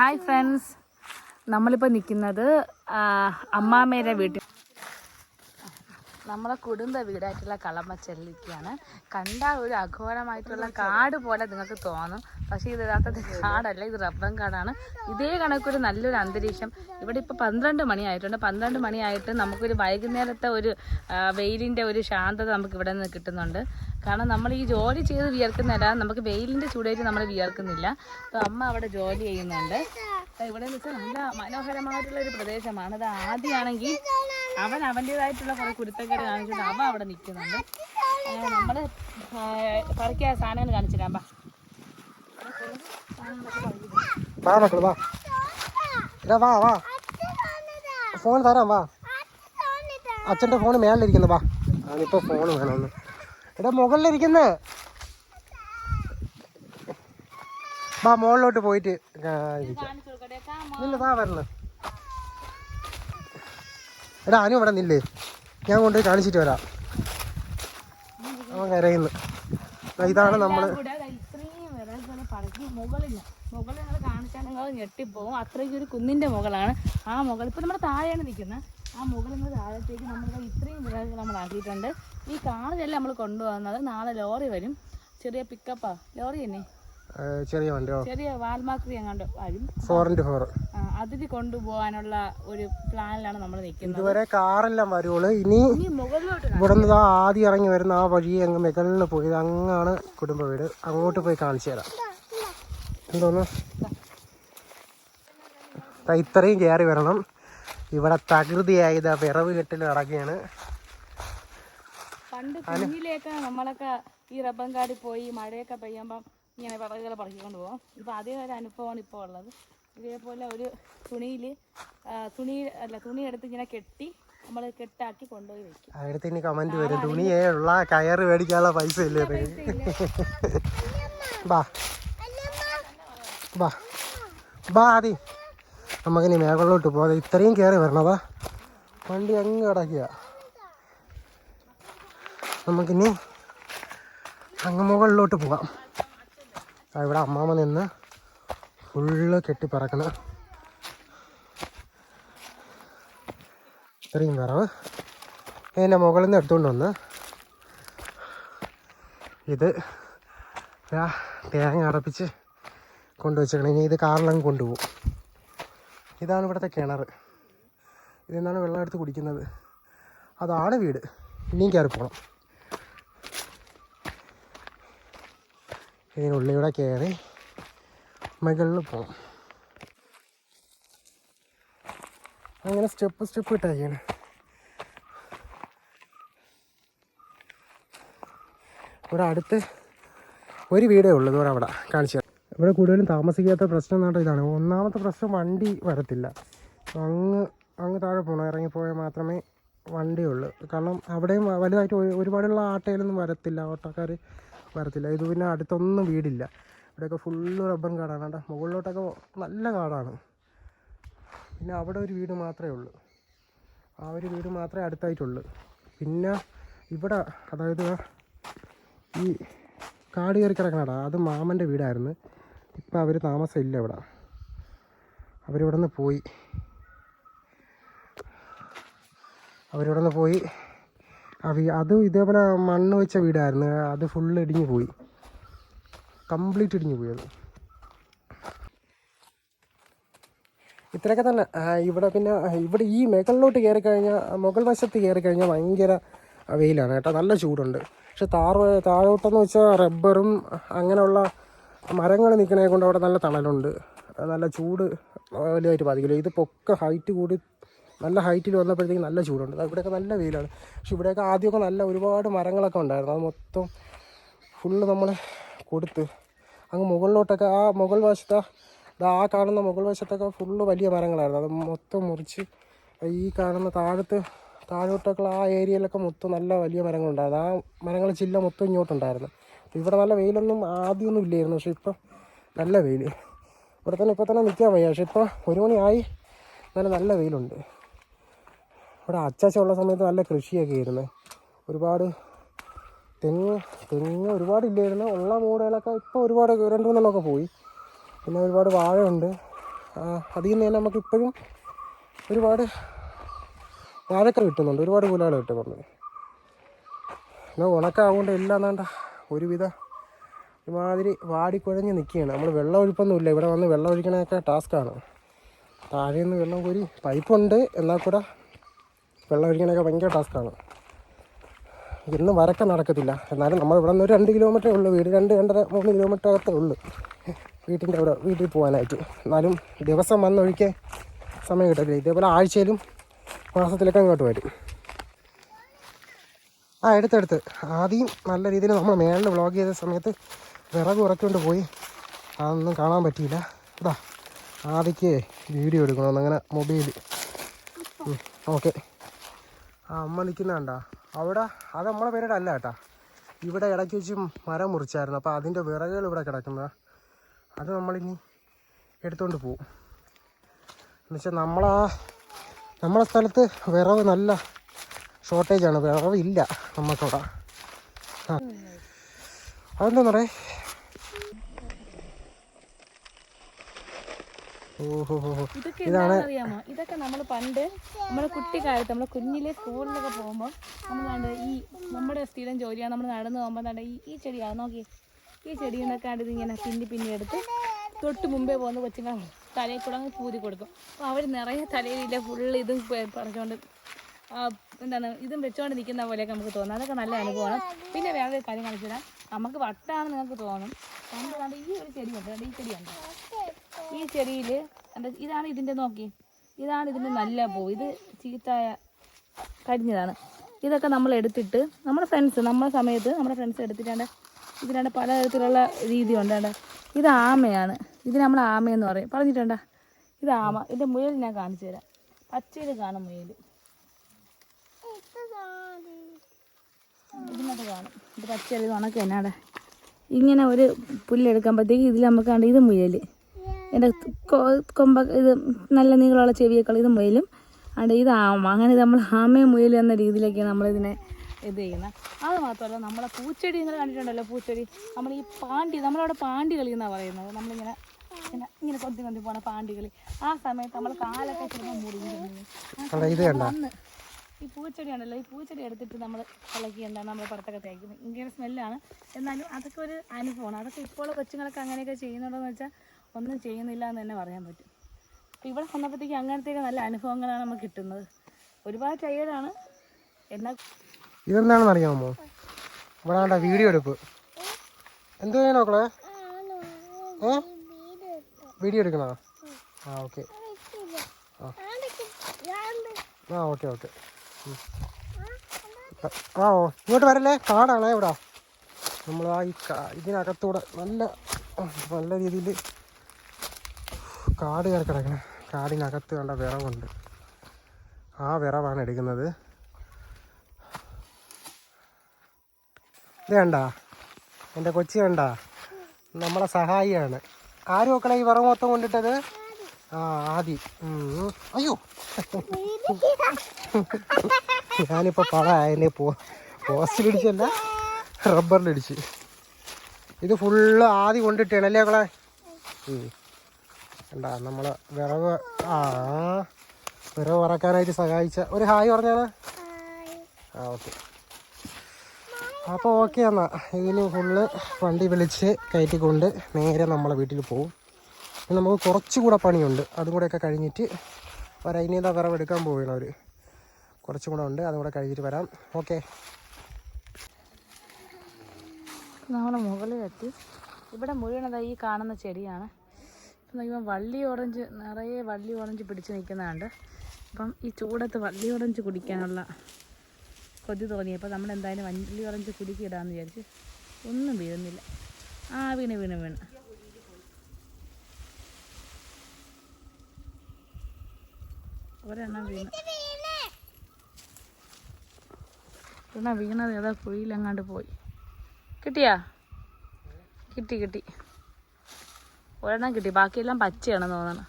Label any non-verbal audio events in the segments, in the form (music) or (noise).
Hi friends. നമ്മളിപ്പോൾ നിൽക്കുന്നത് അമ്മാമ്മയുടെ വീട്ടിൽ നമ്മളെ കുടുംബ വീടായിട്ടുള്ള കളമച്ചെല്ലിക്കാണ്. കണ്ടാൽ ഒരു അഘോരമായിട്ടുള്ള കാട് പോലെ നിങ്ങൾക്ക് തോന്നും. പക്ഷേ ഇത് യഥാർത്ഥത്തിൽ കാടല്ല ഇത് റബ്ബൻ കാടാണ്. ഇതേ കണക്കൊരു നല്ലൊരു അന്തരീക്ഷം. ഇവിടെ ഇപ്പോൾ പന്ത്രണ്ട് മണിയായിട്ടുണ്ട്. പന്ത്രണ്ട് മണിയായിട്ട് നമുക്കൊരു വൈകുന്നേരത്തെ ഒരു വെയിലിന്റെ ഒരു ശാന്തത നമുക്ക് ഇവിടെ നിന്ന് കിട്ടുന്നുണ്ട്. കാരണം നമ്മൾ ഈ ജോലി ചെയ്ത് വിയർക്കുന്നില്ല നമുക്ക് വെയിലിന്റെ ചൂടേറ്റ് നമ്മൾ വിയർക്കുന്നില്ല. അപ്പോൾ അമ്മ അവിടെ ജോലി ചെയ്യുന്നുണ്ട്. അപ്പോൾ ഇവിടെ എന്ന് വെച്ചാൽ നല്ല മനോഹരമായിട്ടുള്ള ഒരു പ്രദേശമാണ്. അത് ആദ്യമാണെങ്കിൽ അവൻ അവന്റെതായിട്ടുള്ള കുറേ കുരുത്തക്കേട് കാണിച്ചിട്ട് അവൻ അവിടെ നിൽക്കുന്നുണ്ട്. നമ്മൾ പറക്കിയ സാധനങ്ങൾ കാണിച്ചിടാം ബാ വാ മക്കൾ വാ. വാ വാ. ഫോൺ തരാം വാ. അച്ഛന്റെ ഫോൺ മേളിലിരിക്കുന്നു വാ. അതിപ്പോൾ ഫോൺ വേണമെന്ന് എടാ മുകളിലിരിക്കുന്ന. വാ മുകളിലോട്ട് പോയിട്ട്. നില്ല വരണം. എടാ അനു ഇവിടെ നില്ലേ. ഞാൻ കൊണ്ടുപോയി കാണിച്ചിട്ട് വരാം. അവൻ കരയുന്നു. ഇതാണ് നമ്മൾ മുകളിൽ ഞെട്ടിപ്പോവും. അത്രയ്ക്ക് ഒരു കുന്നിന്റെ മുകളാണ്. ആ മുകൾ ഇപ്പൊ നമ്മുടെ താഴെയാണ് നിൽക്കുന്നത് ആ മുകളിൽ നിന്ന് താഴത്തേക്ക് നമ്മൾ ഇത്രയും വിളകൾ നമ്മൾ ആക്കിയിട്ടുണ്ട്. ഈ കാറിലല്ല നമ്മൾ കൊണ്ടുപോകുന്നത് നാളെ ലോറി വരും. ചെറിയ പിക്കപ്പാ ലോറി തന്നെ ചെറിയ ചെറിയ വാൽമാക്രി അങ്ങോട്ട് വരും. ഫോർ ഇന്റു ഫോർ അതിൽ കൊണ്ടുപോകാനുള്ള ഒരു പ്ലാനിലാണ് നമ്മൾ നിൽക്കുന്നത്. ഇതുവരെ കാറെല്ലാം വരുവുള്ളൂ. ഇനി ഇവിടെ നിന്ന് ആദ്യം ഇറങ്ങി വരുന്ന ആ വഴി അങ്ങ് മുകളിൽ പോയി. അങ്ങാണ് കുടുംബ വീട്. അങ്ങോട്ട് പോയി കാണിച്ചു തരാം. എന്തോന്ന്? ഇത്രയും കയറി വരണം. ഇവിടെ തകൃതിയായി ഇതാ വിറവ് കെട്ടിൽ ഇറങ്ങിയാണ് പണ്ട് കുഞ്ഞിലേക്ക് നമ്മളൊക്കെ ഈ റബ്ബൻ കാടി പോയി മഴയൊക്കെ പെയ്യുമ്പം ഇങ്ങനെ വിറകുകൾ പറിക്കൊണ്ട് പോകും ഇപ്പം അതേ ഒരു അനുഭവമാണ് ഇപ്പോൾ ഉള്ളത്. ഇതേപോലെ ഒരു തുണിയിൽ തുണി അല്ല തുണി എടുത്ത് ഇങ്ങനെ കെട്ടി നമ്മൾ കെട്ടാക്കി കൊണ്ടുപോയി വെക്കും. അടുത്ത് ഇനി കമന്റ് വരും. തുണിയേ ഉള്ള. കയറ് മേടിക്കാനുള്ള പൈസ ഇല്ലേ. ബാ. ബാ. ബാ ആദി. നമുക്കിനി മേഘളിലോട്ട് പോകാം ഇത്രയും കയറി വരണതാ. വണ്ടി അങ്ങ് കിടക്കുക നമുക്കിനി അങ്ങ് മുകളിലോട്ട് പോകാം ഇവിടെ അമ്മാമ്മ നിന്ന് ഫുള്ള് കെട്ടിപ്പറക്കണം. ഇത്രയും വിറവ് ഇതിന്റെ മുകളിൽ നിന്ന് എടുത്തുകൊണ്ട് വന്ന് ഇത് തേങ്ങ അടപ്പിച്ച് കൊണ്ടുവച്ചേക്കണം. ഇനി ഇത് കാറിലങ്ങ് കൊണ്ടുപോകും. ഇതാണ് ഇവിടുത്തെ കിണർ. ഇതിൽ നിന്നാണ് വെള്ളം എടുത്ത് കുടിക്കുന്നത്. അതാണ് വീട്. ഇനിയും കയറി പോകണം ഇതിനുള്ളിലൂടെ കയറി മുകളിൽ പോകണം അങ്ങനെ സ്റ്റെപ്പ് സ്റ്റെപ്പ് ഇട്ടേക്കാണ് ഇവിടെ അടുത്ത് ഒരു വീടേ ഉള്ളൂ. ഇവിടെ അവിടെ കാണിച്ചു. ഇവിടെ കൂടുതലും താമസിക്കാത്ത പ്രശ്നം എന്ന് പറഞ്ഞാൽ ഇതാണ്. ഒന്നാമത്തെ പ്രശ്നം വണ്ടി വരത്തില്ല. അങ്ങ് അങ്ങ് താഴെ പോകണം ഇറങ്ങിപ്പോയാൽ മാത്രമേ വണ്ടിയുള്ളൂ കാരണം അവിടെയും വലുതായിട്ട് ഒരു- ഒരുപാടുള്ള ആട്ടയിലൊന്നും വരത്തില്ല ഓട്ടോക്കാർ വരത്തില്ല. ഇത് പിന്നെ അടുത്തൊന്നും വീടില്ല. ഇവിടെയൊക്കെ ഫുള്ള് റബ്ബർ കാടാണ്. കേട്ടോ മുകളിലോട്ടൊക്കെ നല്ല കാടാണ്. പിന്നെ അവിടെ ഒരു വീട് മാത്രമേ ഉള്ളൂ. ആ ഒരു വീട് മാത്രമേ അടുത്തായിട്ടുള്ളൂ. പിന്നെ ഇവിടെ അതായത് ഈ കാട് കയറി കിടക്കണടാ അത് മാമന്റെ വീടായിരുന്നു. ഇപ്പം അവർ താമസമില്ല ഇവിടെ. അവരിവിടെ നിന്ന് പോയി. അവരിവിടെ നിന്ന് പോയി. ആ വീ അതും ഇതേപോലെ മണ്ണ് വെച്ച വീടായിരുന്നു. അത് ഫുൾ ഇടിഞ്ഞു പോയി. കംപ്ലീറ്റ് ഇടിഞ്ഞു പോയി അത്. ഇത്രയൊക്കെ തന്നെ. ഇവിടെ പിന്നെ ഇവിടെ ഈ മുകളിലോട്ട് കയറി കഴിഞ്ഞാൽ മുകൾ വശത്ത് കയറി കഴിഞ്ഞാൽ ഭയങ്കര വെയിലാണ് കേട്ടോ. നല്ല ചൂടുണ്ട്. പക്ഷെ താറ താഴോട്ടെന്ന് വെച്ചാൽ റബ്ബറും അങ്ങനെയുള്ള മരങ്ങൾ നിൽക്കണേ കൊണ്ട് അവിടെ നല്ല തണലുണ്ട്. നല്ല ചൂട് വലിയതായിട്ട് ബാധിക്കില്ല. ഇത് പൊക്ക ഹൈറ്റ് കൂടി നല്ല ഹൈറ്റിൽ വന്നപ്പോഴത്തേക്ക് നല്ല ചൂടുണ്ട്. ഇവിടെയൊക്കെ നല്ല വെയിലാണ്. പക്ഷെ ഇവിടെയൊക്കെ ആദ്യമൊക്കെ നല്ല ഒരുപാട് മരങ്ങളൊക്കെ ഉണ്ടായിരുന്നു. അത് മൊത്തം ഫുള്ള് നമ്മൾ കൊടുത്ത് അങ്ങ് മുകളിലോട്ടൊക്കെ ആ മുകൾ വശത്ത് ആ കാണുന്ന മുകൾ വശത്തൊക്കെ ഫുള്ള് വലിയ മരങ്ങളായിരുന്നു. അത് മൊത്തം മുറിച്ച് ഈ കാണുന്ന താഴത്ത് താഴോട്ടൊക്കെ ആ ഏരിയയിലൊക്കെ മൊത്തം നല്ല വലിയ മരങ്ങളുണ്ടായിരുന്നു. ആ മരങ്ങൾ ചില്ല മൊത്തം ഇങ്ങോട്ടുണ്ടായിരുന്നു. ഇവിടെ നല്ല വെയിലൊന്നും ആദ്യമൊന്നും ഇല്ലായിരുന്നു. പക്ഷെ ഇപ്പം നല്ല വെയിൽ ഇവിടെ തന്നെ ഇപ്പോൾ തന്നെ നിൽക്കാൻ വയ്യ. പക്ഷെ ഇപ്പോൾ ഒരു മണിയായി നല്ല നല്ല വെയിലുണ്ട്. ഇവിടെ അച്ചാച്ച ഉള്ള സമയത്ത് നല്ല കൃഷിയൊക്കെ ആയിരുന്നു. ഒരുപാട് തെങ്ങ് തെങ്ങ് ഒരുപാട് ഇല്ലായിരുന്നു. ഉള്ള മൂടുകളൊക്കെ ഇപ്പോൾ ഒരുപാട് രണ്ട് മൂന്നെണ്ണമൊക്കെ പോയി. പിന്നെ ഒരുപാട് വാഴയുണ്ട്. അതിൽ നിന്ന് തന്നെ നമുക്ക് ഇപ്പോഴും ഒരുപാട് വാഴക്ക കിട്ടുന്നുണ്ട്. ഒരുപാട് കുലകൾ കിട്ടുന്നുണ്ട്. പിന്നെ ഉണക്കാവുകൊണ്ട് എല്ലാം ഒരുവിധ ഒരുമാതിരി വാടിക്കുഴഞ്ഞ് നിൽക്കുകയാണ്. നമ്മൾ വെള്ളം ഒഴിപ്പൊന്നുമില്ല. ഇവിടെ വന്ന് വെള്ളം ഒഴിക്കണതൊക്കെ ടാസ്ക്കാണ് താഴെ നിന്ന് വെള്ളം കോരി പൈപ്പുണ്ട് എന്നാൽ കൂടെ വെള്ളം ഒഴിക്കണതൊക്കെ ഭയങ്കര ടാസ്ക്കാണ് ഇന്ന് വരക്ക നടക്കത്തില്ല. എന്നാലും നമ്മൾ ഇവിടെ നിന്ന് ഒരു രണ്ട് കിലോമീറ്ററേ ഉള്ളൂ. വീട് രണ്ട് രണ്ടര മൂന്ന് കിലോമീറ്റർ അകത്തേ ഉള്ളൂ. വീട്ടിന്റെ അവിടെ വീട്ടിൽ പോകാനായിട്ട്. എന്നാലും ദിവസം വന്നൊഴിക്കേ സമയം കിട്ടത്തില്ല. ഇതേപോലെ ആഴ്ചയിലും മാസത്തിലൊക്കെ അങ്ങോട്ട് വരും ആ എടുത്തെടുത്ത്. ആദ്യം നല്ല രീതിയിൽ നമ്മൾ മേളിൽ വ്ളോഗ് ചെയ്ത സമയത്ത് വിറക് കുറച്ചുകൊണ്ട് പോയി. അതൊന്നും കാണാൻ പറ്റിയില്ല. അതാ ആദ്യക്ക് വീഡിയോ എടുക്കണം അങ്ങനെ മൊബൈൽ ഓക്കെ ആ അമ്മ നിൽക്കുന്ന കണ്ടാ. അവിടെ അത് നമ്മളെ പേരുടെ അല്ല കേട്ടാ. ഇവിടെ ഇടയ്ക്ക് വെച്ച് മരം മുറിച്ചായിരുന്നു. അപ്പോൾ അതിന്റെ വിറകുകൾ ഇവിടെ കിടക്കുന്നത്. അത് നമ്മളിനി എടുത്തുകൊണ്ട് പോവും. എന്നുവെച്ചാൽ നമ്മളാ നമ്മളെ സ്ഥലത്ത് വിറവ് നല്ല ഷോർട്ടേജാണ് വിറവ് ഇല്ല നമുക്കവിടെ ആ. അതെന്താ പറയേ? ഓഹോ ഹോ ഹോ. ഇതൊക്കെ എന്താണെന്ന് അറിയാമോ ഇതൊക്കെ നമ്മൾ പണ്ട് നമ്മുടെ കുട്ടിക്കാലത്ത് നമ്മൾ കുഞ്ഞിലെ സ്കൂളിലൊക്കെ പോകുമ്പോൾ നമ്മൾ കണ്ട് ഈ നമ്മുടെ സ്ഥിരം ജോലിയാണ് നമ്മൾ നടന്നു പോകുമ്പോൾ കണ്ട ഈ ഈ ചെടിയാണ് നോക്കി ഈ ചെടിയിൽ നിന്നൊക്കെ കണ്ട് ഇതിങ്ങനെ പിന്നി പിന്നി എടുത്ത് തൊട്ട് മുമ്പേ പോകുന്ന കൊച്ചുങ്ങൾ തലയിൽ കൂടെ അങ്ങ് പൂതി കൊടുക്കും. അപ്പോൾ അവർ നിറയെ തലയിലില്ല ഫുള്ള് ഇതും പറിച്ചുകൊണ്ട് എന്താണ് ഇതും വെച്ചുകൊണ്ട് നിൽക്കുന്ന പോലെയൊക്കെ നമുക്ക് തോന്നും. അതൊക്കെ നല്ല അനുഭവമാണ്. പിന്നെ വേറെ ഒരു കാര്യം കാണിച്ചു തരാം. നമുക്ക് വട്ടാണെന്ന് നിങ്ങൾക്ക് തോന്നും. കണ്ട് ഈ ഒരു ചെടി ഉണ്ട്. കണ്ടോ? ഈ ചെടി ഉണ്ട്. ഈ ചെടിയിൽ ഇതാണ് ഇതിന്റെ നോക്കി. ഇതാണ് ഇതിന്റെ നല്ല പൂ. ഇത് ചീത്തായ കരിഞ്ഞതാണ്. ഇതൊക്കെ നമ്മൾ എടുത്തിട്ട് നമ്മുടെ ഫ്രണ്ട്സ് നമ്മുടെ സമയത്ത് നമ്മുടെ ഫ്രണ്ട്സ് എടുത്തിട്ടാണ്ട് ഇതിനാണ്ട് പലതരത്തിലുള്ള രീതി ഉണ്ടാണ്ട് ഇത് ആമയാണ്. ഇത് നമ്മൾ ആമയെന്ന് പറയും. പറഞ്ഞിട്ടുണ്ടോ? ഇത് ആമ. ഇതിന്റെ മുയൽ ഞാൻ കാണിച്ചു തരാം. പച്ചയിൽ കാണും മുയൽ ഇതിനകത്ത് കാണും. ഇത് പച്ചയിൽ എന്നാടെ ഇങ്ങനെ ഒരു പുല്ലെടുക്കുമ്പോഴത്തേക്ക് ഇതിൽ നമുക്ക് കണ്ട് ഇത് മുയൽ എന്റെ കൊമ്പ ഇത് നല്ല നീളമുള്ള ചെവിയൊക്കെ ഇത് മുയലും. അണ്ട് ഇത് ആമ. അങ്ങനെ നമ്മൾ ആമയും മുയലും എന്ന രീതിയിലൊക്കെയാണ് നമ്മളിതിനെ ഇത് ചെയ്യുന്നത്. അത് മാത്രമല്ല നമ്മളെ പൂച്ചെടി നിങ്ങൾ കണ്ടിട്ടുണ്ടല്ലോ പൂച്ചെടി. നമ്മൾ ഈ പാണ്ടി നമ്മളവിടെ പാണ്ടി കളി എന്നാണ് പറയുന്നത്. നമ്മളിങ്ങനെ ഇങ്ങനെ ഇങ്ങനെ കൊന്തി കൊന്തി പോണ പാണ്ടി കളി. ആ സമയത്ത് നമ്മൾ കാലൊക്കെ ചിലപ്പോൾ അവിടെ കണ്ട ഈ പൂച്ചെടി എടുത്തിട്ട് നമ്മൾ ഇളക്കി എന്താണ് നമ്മൾ പുറത്തൊക്കെ തേക്കുന്നത് ഭയങ്കര സ്മെല്ലാണ്. എന്നാലും അതൊക്കെ ഒരു അനുഭവമാണ്. അതൊക്കെ ഇപ്പോൾ കൊച്ചുങ്ങളൊക്കെ അങ്ങനെയൊക്കെ ചെയ്യുന്നുണ്ടോയെന്ന് വെച്ചാൽ ഒന്നും ചെയ്യുന്നില്ല എന്ന് തന്നെ പറയാൻ പറ്റും. അപ്പോൾ ഇവിടെ വന്നപ്പോഴത്തേക്ക് അങ്ങനത്തെയൊക്കെ നല്ല അനുഭവങ്ങളാണ് നമുക്ക് കിട്ടുന്നത്. ഒരുപാട് ടയേർഡാണ് എന്നാൽ ഇതെന്താണെന്ന് അറിയാമോ ഇവിടെ വീഡിയോ എടുപ്പ്. എന്ത് ചെയ്യണോ ഏ? വീഡിയോ എടുക്കണോ? ആ ഓക്കെ. ആ ഓക്കെ ഓക്കെ. ആ ഓ ഇങ്ങോട്ട് വരല്ലേ? കാടാണേ ഇവിടെ. നമ്മൾ ആ ഈ ഇതിനകത്തൂടെ നല്ല നല്ല രീതിയിൽ കാട് കയറി കാടിനകത്ത് കണ്ട വിറവുണ്ട്. ആ വിറവാണ് എടുക്കുന്നത്. ഇത് വേണ്ട എന്റെ കൊച്ചി വേണ്ട നമ്മളെ സഹായിയാണ്. ആരും ഒക്കെ ഈ വിറവ് മൊത്തം കൊണ്ടിട്ടത്? ആ ആദി. അയ്യോ. (laughs) ഞാനിപ്പോൾ പട അതിനെ പോ പോസ്റ്റിലിടിച്ചല്ല റബ്ബറിലിടിച്ച് ഇത് ഫുള്ള് ആദ്യം കൊണ്ടിട്ടാണ് അല്ലേ മക്കളെ? നമ്മൾ വിറവ് ആ വിറവ് പറക്കാനായിട്ട് സഹായിച്ച. ഒരു ഹായ് പറഞ്ഞാണ് ആ ഓക്കെ. അപ്പോൾ ഓക്കെ എന്നാ. ഇതിന് ഫുള്ള് വണ്ടി വിളിച്ച് കയറ്റിക്കൊണ്ട് നേരെ നമ്മളെ വീട്ടിൽ പോവും. നമുക്ക് കുറച്ചുകൂടെ പണിയുണ്ട്. അതും കൂടെയൊക്കെ കഴിഞ്ഞിട്ട് വരാം ഇനി എന്താ വിറവ് എടുക്കാൻ പോവുകയാണ് അവർ കുറച്ചും കൂടെ ഉണ്ട് അതും കൂടെ കഴിഞ്ഞിട്ട് വരാം. ഓക്കെ. നമ്മൾ മുകളിലെത്തി ഇവിടെ മുഴുവനത് ഈ കാണുന്ന ചെടിയാണ്. ഇപ്പം നോക്കുമ്പോൾ വള്ളി ഓറഞ്ച് നിറയെ വള്ളി ഓറഞ്ച് പിടിച്ച് നിൽക്കുന്നതുണ്ട്. അപ്പം ഈ ചൂടത്ത് വള്ളി ഓറഞ്ച് കുടിക്കാനുള്ള കൊതി തോന്നി അപ്പോൾ നമ്മൾ എന്തായാലും വള്ളി ഓറഞ്ച് ഇടാമെന്ന് വിചാരിച്ച് ഒന്നും വീഴുന്നില്ല. ആ വീണ് വീണ് വീണ്. ഒരെണ്ണം വീണ്. ഒരെണ്ണം വീണത്? ഏതാ കുഴിയിലെങ്ങാണ്ട് പോയി. കിട്ടിയാ? കിട്ടി കിട്ടി. ഒരെണ്ണം കിട്ടി. ബാക്കിയെല്ലാം പച്ചയാണെന്ന് തോന്നണം.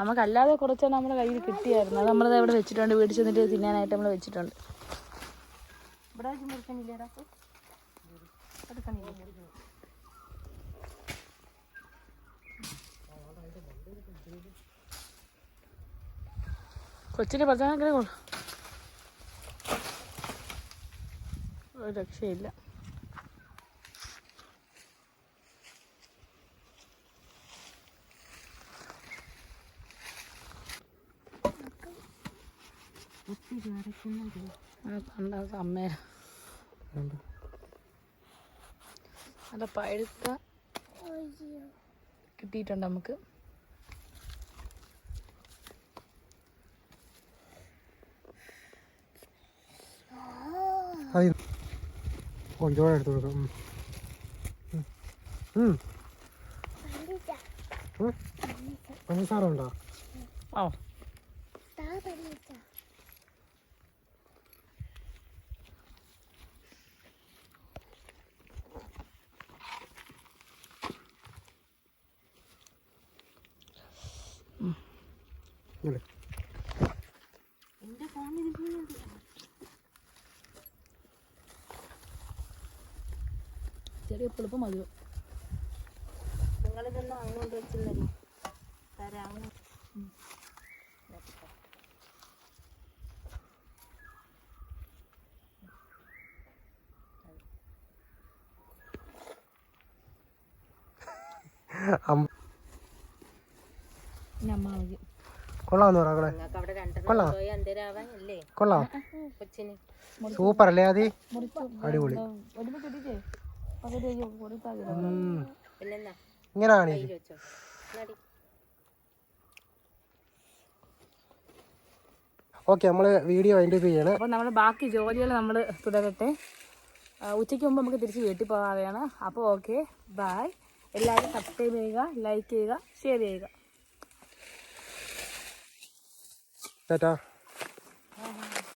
നമുക്കല്ലാതെ കുറച്ചാണ് നമ്മുടെ കയ്യിൽ കിട്ടിയായിരുന്നു. അത് നമ്മളത് ഇവിടെ വെച്ചിട്ടുണ്ട്? വീട്ടിൽ ചെന്നിട്ട് തിന്നാനായിട്ട് നമ്മൾ വെച്ചിട്ടുണ്ട്. ഇവിടെ വെച്ച് മുറിക്കണില്ലേടാ കൊച്ചിന്റെ പ്രധാന ഒരു രക്ഷയില്ല. അമ്മേ നല്ല പഴുത്ത കിട്ടിയിട്ടുണ്ട് നമുക്ക്? അത്. ഓ ഇതോടെ എടുത്ത് കൊടുക്കാം. ഓ ഇല്ലേ? ചെറിയ എപ്പോഴും നിങ്ങളിതൊന്നും അങ്ങോട്ട് വെച്ചില്ലല്ലോ. തരാം. മതി കൊള്ളാന്ന് രണ്ടെണ്ണം കൊള്ളാം. കൊള്ളാം. സൂപ്പർ അല്ലേ അതി അടിപൊളി. ഇങ്ങനാണ്. ഓക്കെ നമ്മൾ വീഡിയോ അതിന്റെ ചെയ്യണം. അപ്പോൾ നമ്മൾ ബാക്കി ജോലികൾ നമ്മൾ തുടരട്ടെ. ഉച്ചയ്ക്ക് മുമ്പ് നമുക്ക് തിരിച്ച് വീട്ടിൽ പോകാതെയാണ്. അപ്പോൾ ഓക്കെ ബായ് എല്ലാവരും സബ്സ്ക്രൈബ് ചെയ്യുക ലൈക്ക് ചെയ്യുക ഷെയർ ചെയ്യുക. ചേട്ടാ